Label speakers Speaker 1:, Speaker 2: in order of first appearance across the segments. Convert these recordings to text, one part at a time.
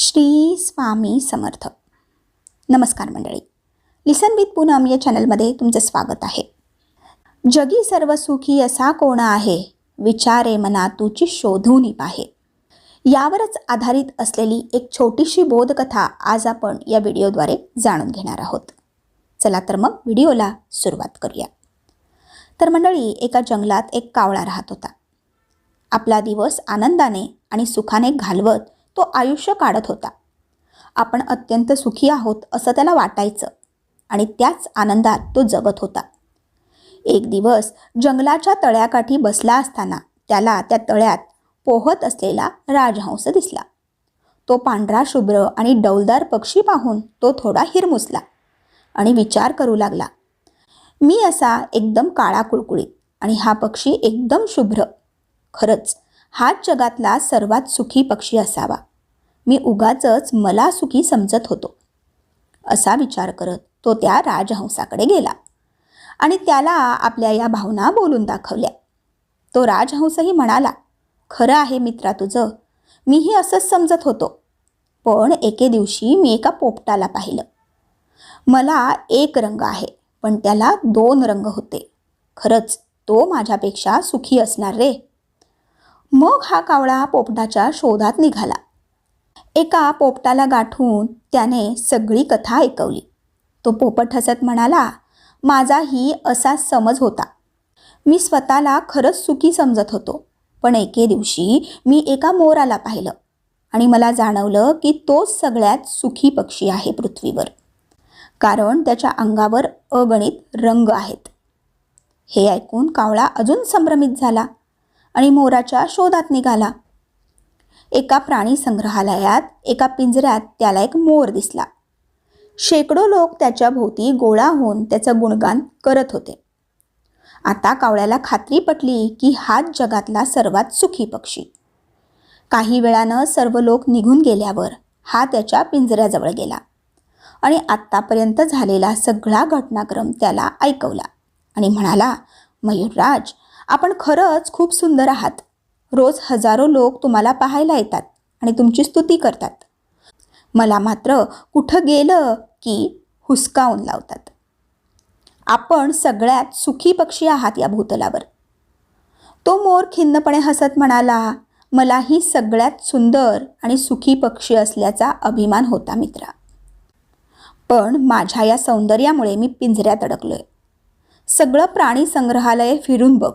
Speaker 1: श्री स्वामी समर्थ. नमस्कार मंडळी. लिसन विथ पूनम या चॅनलमध्ये तुमचं स्वागत आहे. जगी सर्व सुखी असा कोण आहे? विचारे मना तुची शोधून पाहे. यावरच आधारित असलेली एक छोटीशी बोधकथा आज आपण या व्हिडिओद्वारे जाणून घेणार आहोत. चला तर मग व्हिडिओला सुरुवात करूया. तर मंडळी एका जंगलात एक कावळा राहत होता. आपला दिवस आनंदाने आणि सुखाने घालवत तो आयुष्य काढत होता. आपण अत्यंत सुखी आहोत असं त्याला वाटायचं आणि त्याच आनंदात तो जगत होता. एक दिवस जंगलाच्या तळ्याकाठी बसला असताना त्याला त्या तळ्यात पोहत असलेला राजहंस दिसला. तो पांढरा शुभ्र आणि डौलदार पक्षी पाहून तो थोडा हिरमुसला आणि विचार करू लागला मी असा एकदम काळा कुळकुळीत आणि हा पक्षी एकदम शुभ्र. खरंच हाच जगातला सर्वात सुखी पक्षी असावा. मी उगाचच मला सुखी समजत होतो. असा विचार करत तो त्या राजहंसाकडे गेला आणि त्याला आपल्या या भावना बोलून दाखवल्या. तो राजहंसही म्हणाला खरं आहे मित्रा तुझं मीही असंच समजत होतो. पण एके दिवशी मी एका पोपटाला पाहिलं. मला एक रंग आहे पण त्याला दोन रंग होते. खरंच तो माझ्यापेक्षा सुखी असणार रे. मग हा कावळा पोपटाच्या शोधात निघाला. एका पोपटाला गाठून त्याने सगळी कथा ऐकवली. तो पोपट हसत म्हणाला माझाही असा समज होता. मी स्वतःला खरंच सुखी समजत होतो पण एके दिवशी मी एका मोराला पाहिलं आणि मला जाणवलं की तोच सगळ्यात सुखी पक्षी आहे पृथ्वीवर. कारण त्याच्या अंगावर अगणित रंग आहेत. हे ऐकून कावळा अजून संभ्रमित झाला आणि मोराच्या शोधात निघाला. एका प्राणी संग्रहालयात एका पिंजऱ्यात त्याला एक मोर दिसला. शेकडो लोक त्याच्या भोवती गोळा होऊन त्याचं गुणगान करत होते. आता कावळ्याला खात्री पटली की हाच जगातला सर्वात सुखी पक्षी. काही वेळानं सर्व लोक निघून गेल्यावर हा त्याच्या पिंजऱ्याजवळ गेला आणि आत्तापर्यंत झालेला सगळा घटनाक्रम त्याला ऐकवला आणि म्हणाला मयूरराज आपण खरंच खूप सुंदर आहात. रोज हजारो लोक तुम्हाला पाहायला येतात आणि तुमची स्तुती करतात. मला मात्र कुठं गेलं की हुसकावून लावतात. आपण सगळ्यात सुखी पक्षी आहात या भूतलावर. तो मोर खिन्नपणे हसत म्हणाला मलाही सगळ्यात सुंदर आणि सुखी पक्षी असल्याचा अभिमान होता मित्रा. पण माझ्या या सौंदर्यामुळे मी पिंजऱ्यात अडकलोय. सगळं प्राणी संग्रहालय फिरून बघ.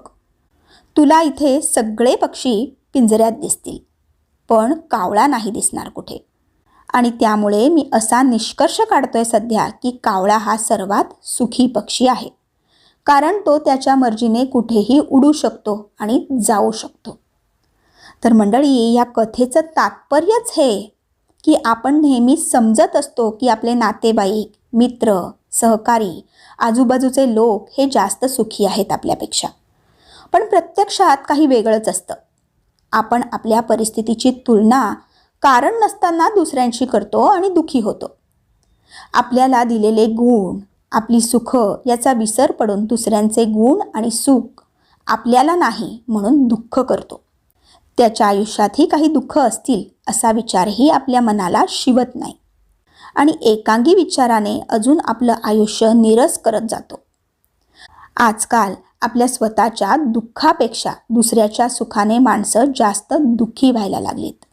Speaker 1: तुला इथे सगळे पक्षी पिंजऱ्यात दिसतील पण कावळा नाही दिसणार कुठे. आणि त्यामुळे मी असा निष्कर्ष काढतोय सध्या की कावळा हा सर्वात सुखी पक्षी आहे. कारण तो त्याच्या मर्जीने कुठेही उडू शकतो आणि जाऊ शकतो. तर मंडळी या कथेचं तात्पर्यच हे की आपण नेहमी समजत असतो की आपले नातेवाईक मित्र सहकारी आजूबाजूचे लोक हे जास्त सुखी आहेत आपल्यापेक्षा. पण प्रत्यक्षात काही वेगळंच असतं. आपण आपल्या परिस्थितीची तुलना कारण नसताना दुसऱ्यांशी करतो आणि दुखी होतो. आपल्याला दिलेले गुण आपली सुख याचा विसर पडून दुसऱ्यांचे गुण आणि सुख आपल्याला नाही म्हणून दुःख करतो. त्याच्या आयुष्यातही काही दुःख असतील असा विचारही आपल्या मनाला शिवत नाही. आणि एकांगी विचाराने अजून आपलं आयुष्य निरस करत जातो. आजकाल आपल्या स्वतःच्या दुःखापेक्षा दुसऱ्याच्या सुखाने माणसं जास्त दुःखी व्हायला लागलीत.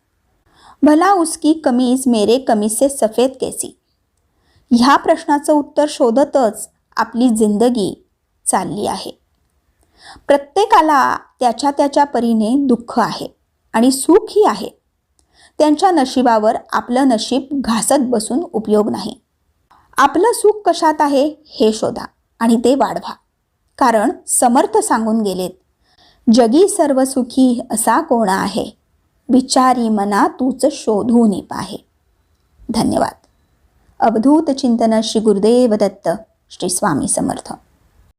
Speaker 1: भला उसकी कमीज मेरे कमीसे सफेद केसी? ह्या प्रश्नाचं उत्तर शोधतच आपली जिंदगी चालली आहे. प्रत्येकाला त्याच्या त्याच्या परीने दुःख आहे आणि सुखही आहे. त्यांच्या नशिबावर आपलं नशीब घासत बसून उपयोग नाही. आपलं सुख कशात आहे हे शोधा आणि ते वाढवा. कारण समर्थ सांगून गेलेत. जगी सर्व सुखी असा कोण आहे? विचारी मना तूच शोधून पाहे. धन्यवाद. अवधूत चिंतन श्री गुरुदेव दत्त श्री स्वामी समर्थ.